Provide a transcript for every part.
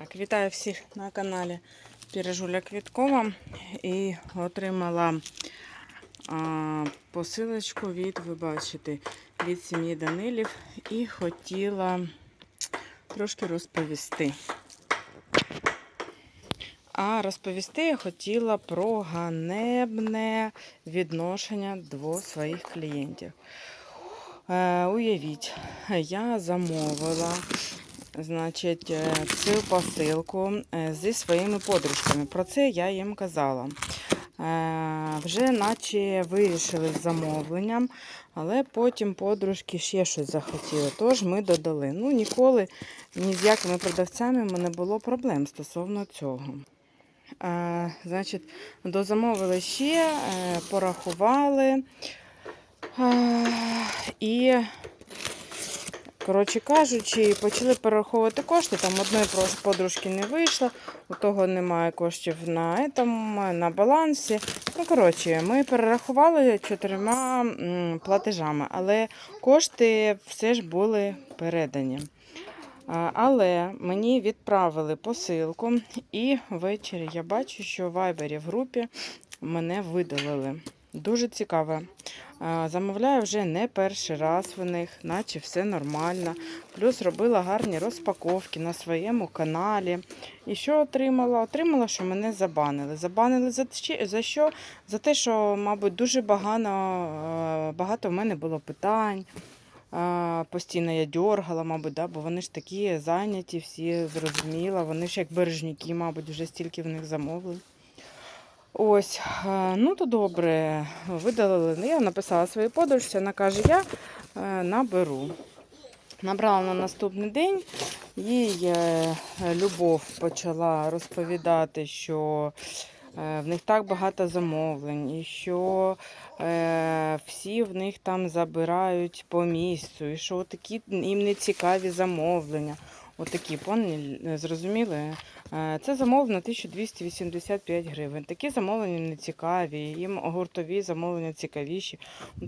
Так, вітаю всіх на каналі Пірожуля Квіткова і отримала а, посилочку від, ви бачите, від сім'ї Данилів і хотіла трошки розповісти. А розповісти я хотіла про ганебне відношення до своїх клієнтів. Е, уявіть, я замовила значить, е, цю посилку е, зі своїми подружками. Про це я їм казала. Е, Вже наче вирішили з замовленням, але потім подружки ще щось захотіли. Тож ми додали. Ну, ніколи ні з якими продавцями не було проблем стосовно цього. Значить, дозамовили ще, порахували. І Коротше кажучи, почали перераховувати кошти. Там одної подружки не вийшло, у того немає коштів на, етому, на балансі. Ну, коротше, ми перерахували чотирма платежами, але кошти все ж були передані. Але мені відправили посилку, і ввечері я бачу, що в Вайбері в групі мене видалили. Дуже цікаво. А, Замовляю вже не перший раз в них, наче все нормально. Плюс робила гарні розпаковки на своєму каналі. І що отримала? Отримала, що мене забанили. Забанили за, що? За те, що, мабуть, дуже багато, багато в мене було питань. Постійно я дергала, мабуть, да, бо вони ж такі зайняті, всі зрозуміла. Вони ж як бережники, мабуть, вже стільки в них замовлень. Ось, е, ну то добре, видалили. Я написала своїй подружці, вона каже, я е, наберу. Набрала на наступний день, їй е, любов почала розповідати, що в них так багато замовлень, і що всі в них там забирають по місцю, і що такі їм не цікаві замовлення. Отакі, поняли, зрозуміли? Е, Це замовлення 1285 гривень. Такі замовлення не цікаві, їм гуртові замовлення цікавіші.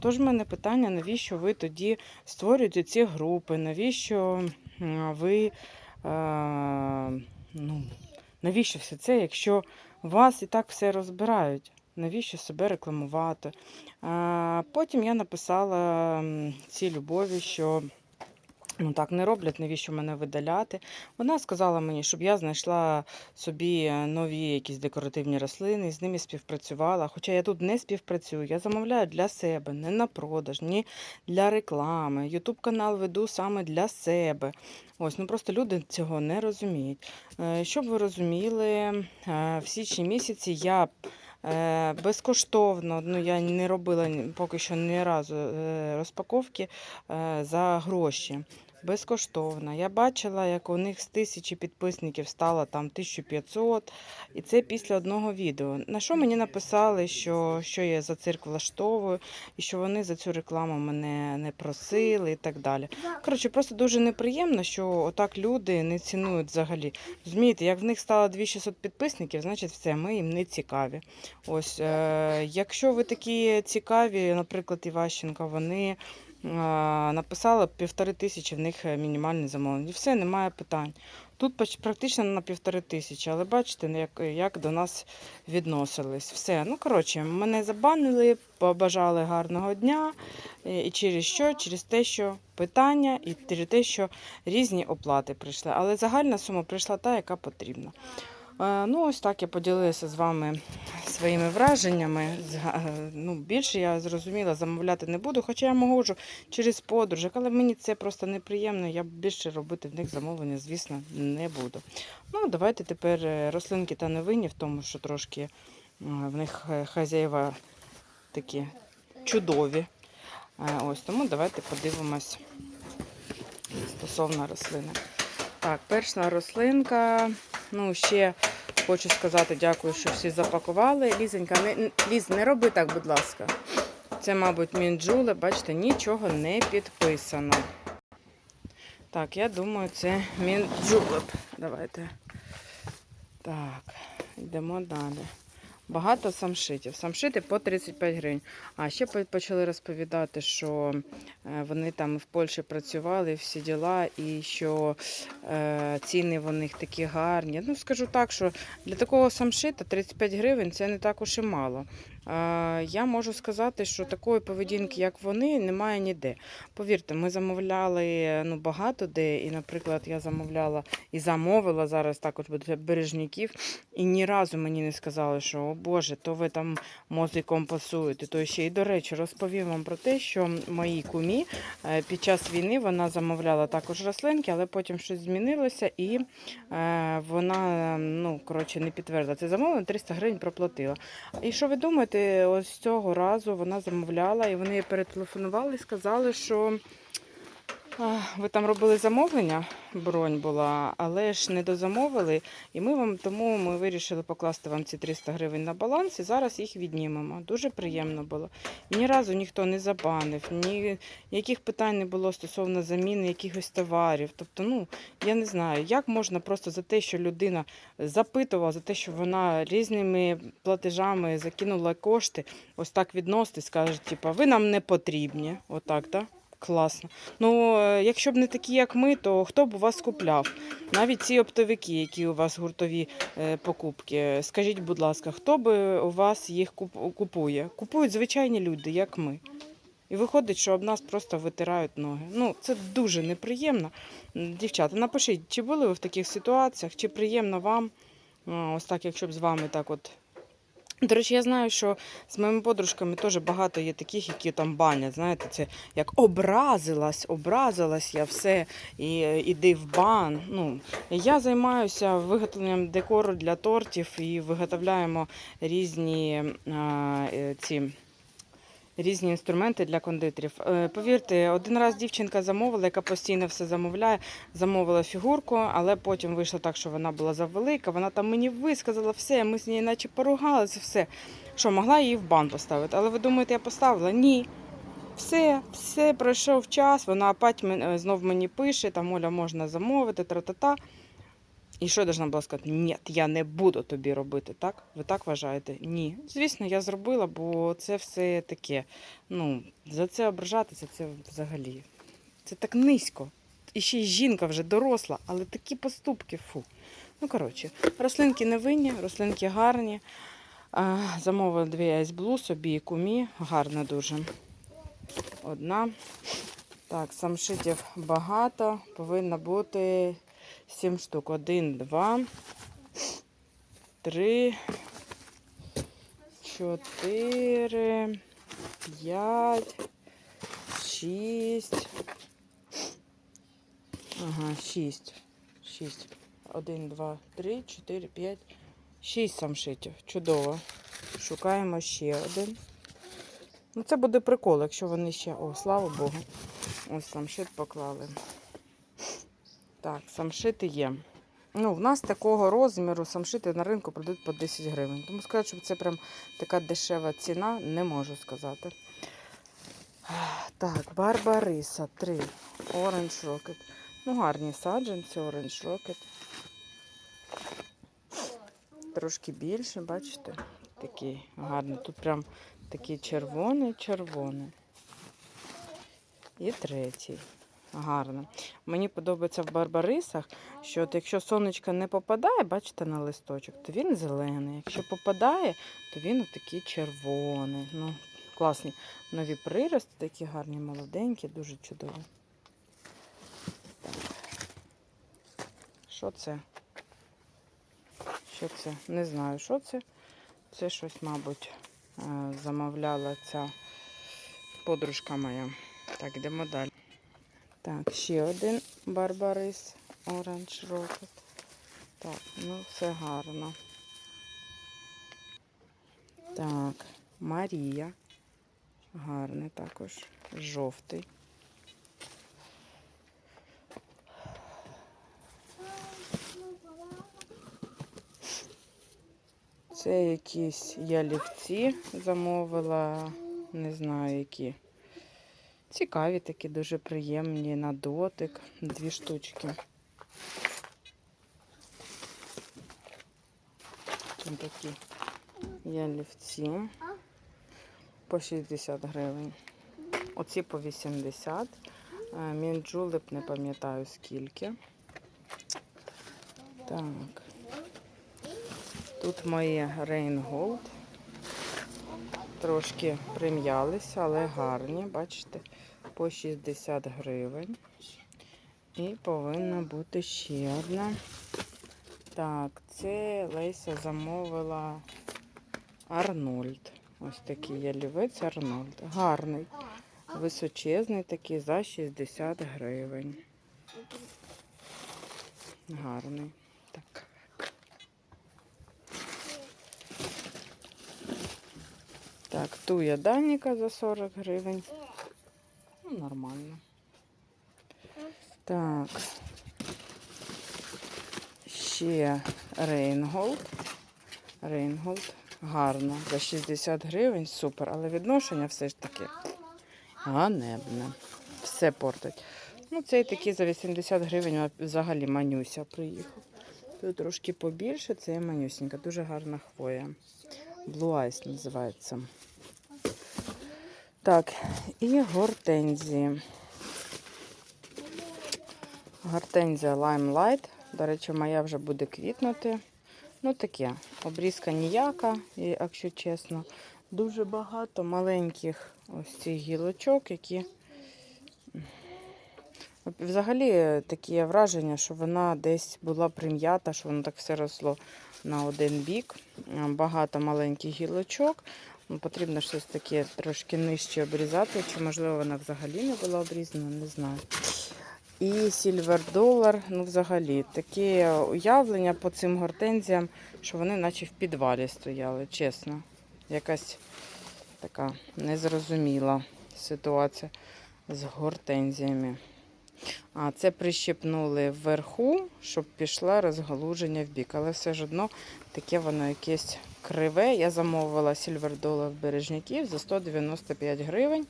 Тож в мене питання, навіщо ви тоді створюєте ці групи? Навіщо ви е, ну, навіщо все це, якщо вас і так все розбирають? Навіщо себе рекламувати? Потім я написала цій любові, що ну так не роблять, навіщо мене видаляти. Вона сказала мені, щоб я знайшла собі нові якісь декоративні рослини, з ними співпрацювала. Хоча я тут не співпрацюю, я замовляю для себе, не на продаж, ні для реклами. Ютуб канал веду саме для себе. Ось, ну просто люди цього не розуміють. Е, Щоб ви розуміли, е, в січні місяці я безкоштовно, ну я не робила поки що ні разу е, розпаковки е, за гроші. Безкоштовно. Я бачила, як у них з тисячі підписників стало там 1500, і це після одного відео. На що мені написали, що, що я за цирк влаштовую, і що вони за цю рекламу мене не просили і так далі. Коротше, просто дуже неприємно, що отак люди не цінують взагалі. Розумієте, як в них стало 2600 підписників, значить все, ми їм не цікаві. Ось, е, якщо ви такі цікаві, наприклад, Іващенко, вони написали півтори тисячі в них е, мінімальне замовлення. Все, немає питань. Тут практично на півтори тисячі, але бачите, ну, як, як до нас відносились. Все, ну коротше, мене забанили, побажали гарного дня. Е, І через що? Через те, що питання, і через те, що різні оплати прийшли. Але загальна сума прийшла та, яка потрібна. Е, Ну, ось так я поділилася з вами своїми враженнями. Е, Ну, більше я зрозуміла, замовляти не буду, хоча я можу через подружок, але мені це просто неприємно. Я більше робити в них замовлення, звісно, не буду. Ну, давайте тепер е, рослинки та новині в тому, що трошки в них хазяїва такі чудові. Ось тому давайте подивимось стосовно рослини. Так, перша рослинка. Ну, ще хочу сказати дякую, що всі запакували. Лізенька, не, Ліз, не роби так, будь ласка. Це, мабуть, мінджули, бачите, нічого не підписано. Так, я думаю, це мінджулеп. Давайте. Так, йдемо далі. Багато самшитів. Самшити по 35 гривень. А ще почали розповідати, що е, вони там в Польщі працювали, всі діла, і що е, ціни в них такі гарні. Ну, скажу так, що для такого самшита 35 гривень це не так уж і мало. Е, я можу сказати, що такої поведінки, як вони, немає ніде. Повірте, ми замовляли ну, багато де, і, наприклад, я замовляла і замовила зараз також бережників, і ні разу мені не сказали, що о Боже, то ви там мозиком пасуєте. То ще і до речі, розповім вам про те, що моїй кумі е, під час війни вона замовляла також рослинки, але потім щось змінилося, і е, вона ну, коротше, не підтвердила це замовлення, 300 гривень проплатила. І що ви думаєте, ось цього разу вона замовляла, і вони її перетелефонували і сказали, що. Ви там робили замовлення, бронь була, але ж не дозамовили, і ми вам тому ми вирішили покласти вам ці 300 гривень на баланс і зараз їх віднімемо. Дуже приємно було. Ні разу ніхто не забанив, ні яких питань не було стосовно заміни якихось товарів. Тобто, ну я не знаю, як можна просто за те, що людина запитувала, за те, що вона різними платежами закинула кошти, ось так відноситись, скаже, типа, ви нам не потрібні. Отак, так? Класно. Ну, е, якщо б не такі, як ми, то хто б у вас купляв? Навіть ці оптовики, які у вас гуртові е, покупки. Скажіть, будь ласка, хто би у вас їх куп- купує? Купують звичайні люди, як ми. І виходить, що об нас просто витирають ноги. Ну, це дуже неприємно. Дівчата, напишіть, чи були ви в таких ситуаціях, чи приємно вам, а, ось так, якщо б з вами так от. До речі, я знаю, що з моїми подружками теж багато є таких, які там банять. Знаєте, це як образилась, образилась я все, і е, іди в бан. Ну, я займаюся виготовленням декору для тортів і виготовляємо різні а, е, ці. Різні інструменти для кондитерів. Е, Повірте, один раз дівчинка замовила, яка постійно все замовляє, замовила фігурку, але потім вийшло так, що вона була завелика. Вона там мені висказала все, ми з нею наче поругалися, все. Що, могла її в бан поставити. Але ви думаєте, я поставила? Ні. Все, все, пройшов час, вона опять е, знов мені пише, там Оля можна замовити, тра-та-та. І що я должна була сказати? Ні, я не буду тобі робити, так? Ви так вважаєте? Ні. Звісно, я зробила, бо це все таке. Ну, за це ображатися, це взагалі. Це так низько. І ще й жінка вже доросла, але такі поступки, фу. Ну, коротше, рослинки не винні, рослинки гарні. Замовила дві айсблу собі і кумі. Гарна дуже. Одна. Так, самшитів багато. Повинно бути 7 штук. Один, два, три, чотири, п'ять, шість. Ага, шість. Шість. Один, два, три, чотири, п'ять. Шість самшитів. Чудово. Шукаємо ще один. Ну, це буде прикол, якщо вони ще. О, слава Богу. Ось самшит поклали. Так, самшити є. Ну, в нас такого розміру самшити на ринку продають по 10 гривень. Тому сказати, що це прям така дешева ціна, не можу сказати. Так, Барбариса 3. Orange Rocket. Ну, гарні саджанці, Orange Rocket. Трошки більше, бачите? Такий гарний. Тут прям такий червоний, червоний. І третій. Гарно. Мені подобається в барбарисах, що от якщо сонечко не попадає, бачите, на листочок, то він зелений. Якщо попадає, то він такий червоний. Ну, класні нові прирости, такі гарні, молоденькі, дуже чудові. Що це? Що це? Не знаю, що це. Це щось, мабуть, е, замовляла ця подружка моя. Так, йдемо далі. Так, ще один барбарис Orange Rocket. Так, ну все гарно. Так, Марія. Гарний також. Жовтий. Це якісь ялівці замовила, не знаю які. Цікаві такі, дуже приємні на дотик. Дві штучки. Ось такі ялівці по 60 гривень. Оці по 80. Е, Мінджулеп не пам'ятаю скільки. Так. Тут мої Gold. Трошки прим'ялися, але гарні, бачите, по 60 гривень. І повинна бути ще одна. Так, це Леся замовила Арнольд. Ось такий ялівець Арнольд. Гарний. Височезний такий за 60 гривень. Гарний. Так. Так, туя Даніка за 40 гривень. Ну, нормально. Так. Ще Рейнголд. Рейнголд. Гарно. За 60 гривень. Супер. Але відношення все ж таки ганебне. Все портить. Ну, цей такий за 80 гривень взагалі манюся приїхав. Тут трошки побільше, це манюсінька. Дуже гарна хвоя. Blue Eyes називається. Так, і гортензії. Гортензія Limelight. До речі, моя вже буде квітнути. Ну таке, обрізка ніяка, і, якщо чесно. Дуже багато маленьких ось цих гілочок, які. Взагалі таке враження, що вона десь була прим'ята, що воно так все росло на один бік. Багато маленьких гілочок. Ну, Потрібно щось таке трошки нижче обрізати, чи можливо вона взагалі не була обрізана, не знаю. І Silver Dollar, ну взагалі, таке уявлення по цим гортензіям, що вони наче в підвалі стояли, чесно. Якась така незрозуміла ситуація з гортензіями. А це прищепнули вверху, щоб пішло розгалуження в бік. Але все ж одно таке воно якесь криве. Я замовила Dollar в бережників за 195 гривень.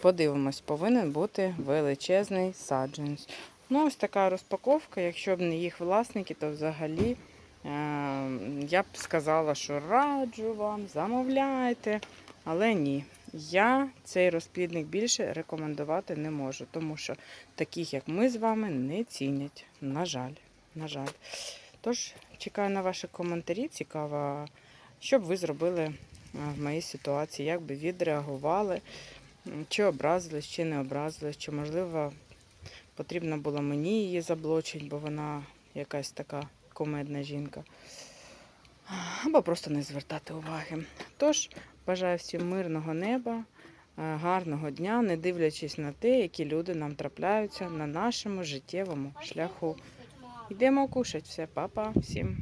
Подивимось, повинен бути величезний саджанець. Ну, ось така розпаковка. Якщо б не їх власники, то взагалі е, я б сказала, що раджу вам, замовляйте. Але ні, я цей розплідник більше рекомендувати не можу, тому що таких, як ми з вами, не цінять. На жаль, на жаль. Тож, чекаю на ваші коментарі. Цікаво, що б ви зробили е, в моїй ситуації, як би відреагували. Чи образились, чи не образились, чи, можливо, потрібно було мені її заблочити, бо вона якась така комедна жінка. Або просто не звертати уваги. Тож, бажаю всім мирного неба, е, гарного дня, не дивлячись на те, які люди нам трапляються на нашому життєвому шляху. Йдемо кушать все, папа, всім.